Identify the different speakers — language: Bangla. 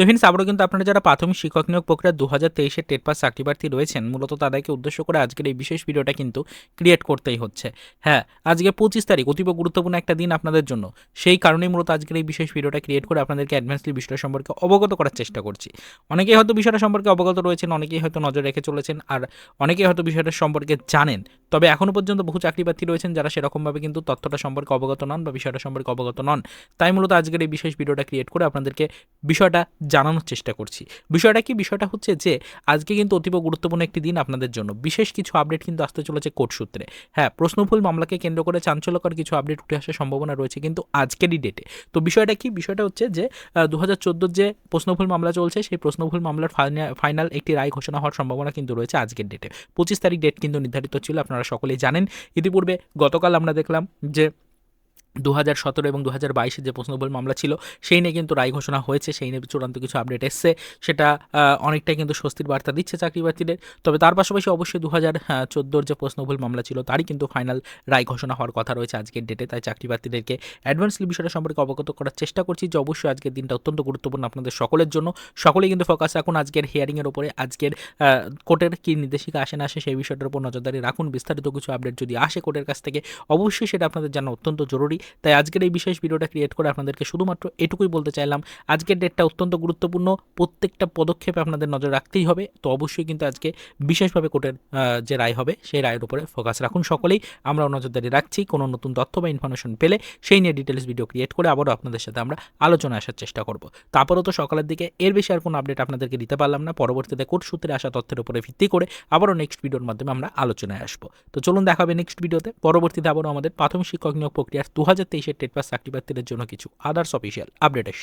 Speaker 1: তো ফ্রেন্ডস আবারও কিন্তু আপনারা যারা প্রাথমিক শিক্ষক নিয়োগ প্রক্রিয়া দু হাজার তেইশের টেট পাস চাকরি প্রার্থী রয়েছেন, মূলত তাদেরকে উদ্দেশ্য করে আজকের এই বিশেষ ভিডিওটা কিন্তু ক্রিয়েট করতেই হচ্ছে। হ্যাঁ আজকে পঁচিশ তারিখ, অতীব গুরুত্বপূর্ণ একটা দিন আপনাদের জন্য। সেই কারণেই মূলত আজকের এই বিশেষ ভিডিওটা ক্রিয়েট করে আপনাদেরকে অ্যাডভান্সলি বিষয়টা সম্পর্কে অবগত করার চেষ্টা করছি। অনেকেই হয়তো বিষয়টা সম্পর্কে অবগত রয়েছেন, অনেকেই হয়তো নজর রেখে চলেছেন, আর অনেকেই হয়তো বিষয়টা সম্পর্কে জানেন। তবে এখনও পর্যন্ত বহু চাকরি প্রার্থী রয়েছেন যারা সেরকমভাবে কিন্তু তথ্যটা সম্পর্কে অবগত নন বা বিষয়টা সম্পর্কে অবগত নন। তাই মূলত আজকের এই বিশেষ ভিডিওটা ক্রিয়েট করে আপনাদেরকে বিষয়টা জানানোর চেষ্টা করছি। বিষয়টা কি? বিষয়টা হচ্ছে যে, আজকে কিন্তু অতীব গুরুত্বপূর্ণ একটি দিন আপনাদের জন্য। বিশেষ কিছু আপডেট কিন্তু আসতে চলেছে কোর্ট সূত্রে। হ্যাঁ প্রশ্নফুল মামলাকে কেন্দ্র করে চাঞ্চল্যকর কিছু আপডেট উঠে আসার সম্ভাবনা রয়েছে কিন্তু আজকেরই ডেটে তো বিষয়টা কি? বিষয়টা হচ্ছে যে দু হাজার যে প্রশ্নফুল মামলা চলছে, সেই প্রশ্নফুল মামলার ফাইনাল একটি রায় ঘোষণা হওয়ার সম্ভাবনা কিন্তু রয়েছে আজকের ডেটে পঁচিশ তারিখ ডেট কিন্তু নির্ধারিত ছিল, আপনারা সকলেই জানেন। ইতিপূর্বে গতকাল আমরা দেখলাম যে দু হাজার সতেরো এবং দু হাজার বাইশে যে প্রশ্নবল মামলা ছিল, সেই নিয়ে কিন্তু রায় ঘোষণা হয়েছে, সেই নিয়ে চূড়ান্ত কিছু আপডেট এসছে। সেটা অনেকটাই কিন্তু স্বস্তির বার্তা দিচ্ছে চাকরি প্রার্থীদের তবে তার পাশাপাশি অবশ্যই দু হাজার চোদ্দোর যে প্রশ্নবল মামলা ছিল, তারই কিন্তু ফাইনাল রায় ঘোষণা হওয়ার কথা রয়েছে আজকের ডেটে তাই চাকরি প্রার্থীদেরকে অ্যাডভান্সলি বিষয়টা সম্পর্কে অবগত করার চেষ্টা করছি যে অবশ্যই আজকের দিনটা অত্যন্ত গুরুত্বপূর্ণ আপনাদের সকলের জন্য। সকলেই কিন্তু ফোকাস রাখুন আজকের হিয়ারিংয়ের ওপরে আজকের কোর্টের কী নির্দেশিকা আসে না আসে সেই বিষয়টার উপর নজরদারি রাখুন। বিস্তারিত কিছু আপডেট যদি আসে কোর্টের কাছ থেকে, অবশ্যই সেটা আপনাদের জানা অত্যন্ত জরুরি। তাই আজকের এই বিশেষ ভিডিওটা ক্রিয়েট করে আপনাদেরকে শুধুমাত্র এটুকুই বলতে চাইলাম, আজকের ডেটটা অত্যন্ত গুরুত্বপূর্ণ, প্রত্যেকটা পদক্ষেপে আপনাদের নজর রাখতেই হবে, তো অবশ্যই কিন্তু আজকে বিশেষভাবে কোর্টের যে রায় হবে, সেই রায়ের উপরে ফোকাস রাখুন সকলেই। আমরাও নজরদারি রাখছি, কোনো নতুন তথ্য বা ইনফরমেশন পেলে সেই নিয়ে ডিটেলস ভিডিও ক্রিয়েট করে আবারও আপনাদের সাথে আমরা আলোচনা আসার চেষ্টা করব। তারপরেও তো সকালের দিকে এর বেশি আর কোনো আপডেট আপনাদেরকে দিতে পারলাম না, পরবর্তীতে কোর্ট সূত্রে আসা তথ্যের উপরে ভিত্তি করে আবারও নেক্সট ভিডিওর মাধ্যমে আমরা আলোচনায় আসব। তো চলুন দেখা হবে নেক্সট ভিডিওতে পরবর্তীতে আবারও আমাদের প্রাথমিক শিক্ষক নিয়োগ প্রক্রিয়ার দু হাজার তেইশের টেট পাস চাকরি প্রার্থীদের জন্য কিছু আদার্স অফিসিয়াল আপডেট